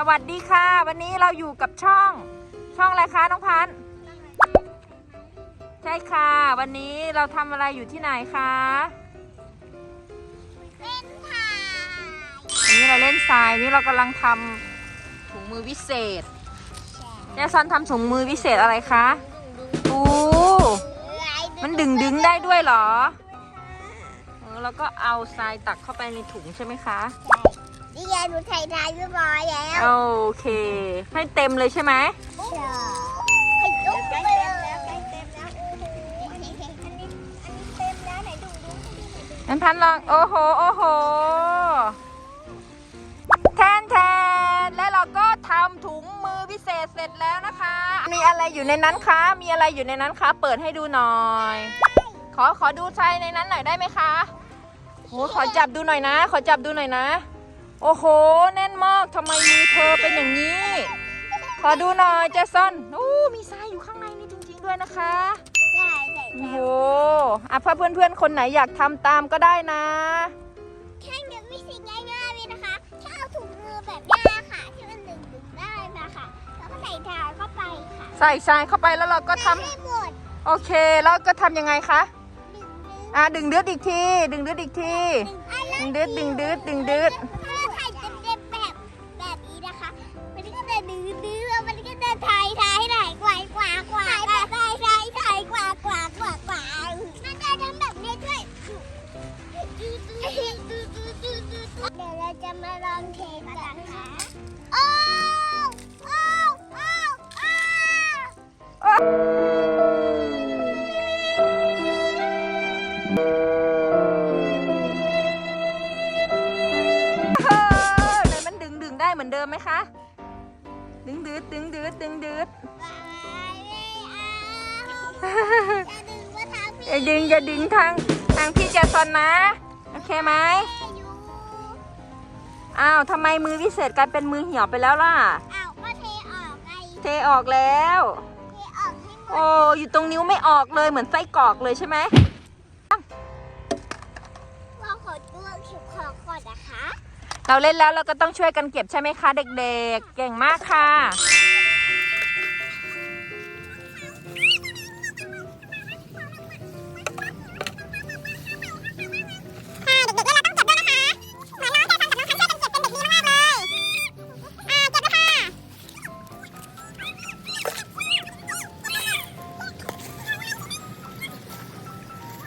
สวัสดีค่ะ วันนี้เราอยู่กับช่อง ช่องอะไรคะน้องพันธุ์ใช่ค่ะ วันนี้เราทำอะไรอยู่ที่ไหนคะเป็นถ่ายวันนี้เราเล่นทรายนี่เรากำลังทำถุงมือวิเศษแจซอนทำถุงมือวิเศษอะไรคะอู้มันดึงดึงได้ด้วยเหรอเออแล้วก็เอาทรายตักเข้าไปในถุงใช่ไหมคะ นี่ยายหนูถ่ายถ่ายเรียบร้อยแล้วโอเค ให้เต็มเลยใช่ไหมให้ตุ๊กไปเลยใกล้เต็มแล้วอันนี้อันนี้เต็มแล้วไหนดูดูงั้นพันลองโอ้โหโอ้โหแทนแทนและเราก็ทำถุงมือพิเศษเสร็จแล้วนะคะ มีอะไรอยู่ในนั้นคะ มีอะไรอยู่ในนั้นคะ เปิดให้ดูหน่อย ขอขอดูใช้ในนั้นหน่อยได้ไหมคะโหขอจับดูหน่อยนะ ขอจับดูหน่อยนะ โอ้โห แน่นมากทำไมมือเธอเป็นอย่างนี้ ขอดูหน่อยเจสันอู้มีทรายอยู่ข้างในนี่จริง ๆ ด้วยนะคะใช่ใช่โอ้โหอะถ้าเพื่อนๆคนไหนอยากทำตามก็ได้นะแค่เดี๋ยวมีสิ่งง่ายๆเลยนะคะแค่เอาถุงมือแบบนี้ค่ะที่มันดึงดึงได้มาค่ะแล้วก็ใส่ถ่ายเข้าไปค่ะใส่ทรายเข้าไปแล้วเราก็ทำ ให้หมดโอเค แล้วก็ทำยังไงคะ ดึงดึงอะ ดึงดืดอีกที ดึงดืดอีกที ดึงดืดดึงดืดดึงดืดถ้าถ่าย จะมาลองเทกันนะคะโอ้โอ้โอ้โอ้เฮ้ยไหนมันดึงดึงได้เหมือนเดิมไหมคะ ดึงดืดดึงดืดดึงดืดจะดึงว่าทางพี่อย่าดึงอย่าดึงทางทางพี่เจสันนะ โอเคไหม อยู่อ้าวทำไมมือวิเศษกลายเป็นมือเหี่ยวไปแล้วล่ะ อ้าวก็เทออกไงเทออกแล้ว เทออกให้หมดโอ้อยู่ตรงนิ้วไม่ออกเลยเหมือนไส้กรอกเลยใช่ไหมเราขอตัวเข็บของก่อนนะคะ เราเล่นแล้วเราก็ต้องช่วยกันเก็บใช่ไหมคะ เด็กๆ เก่งมากค่ะเ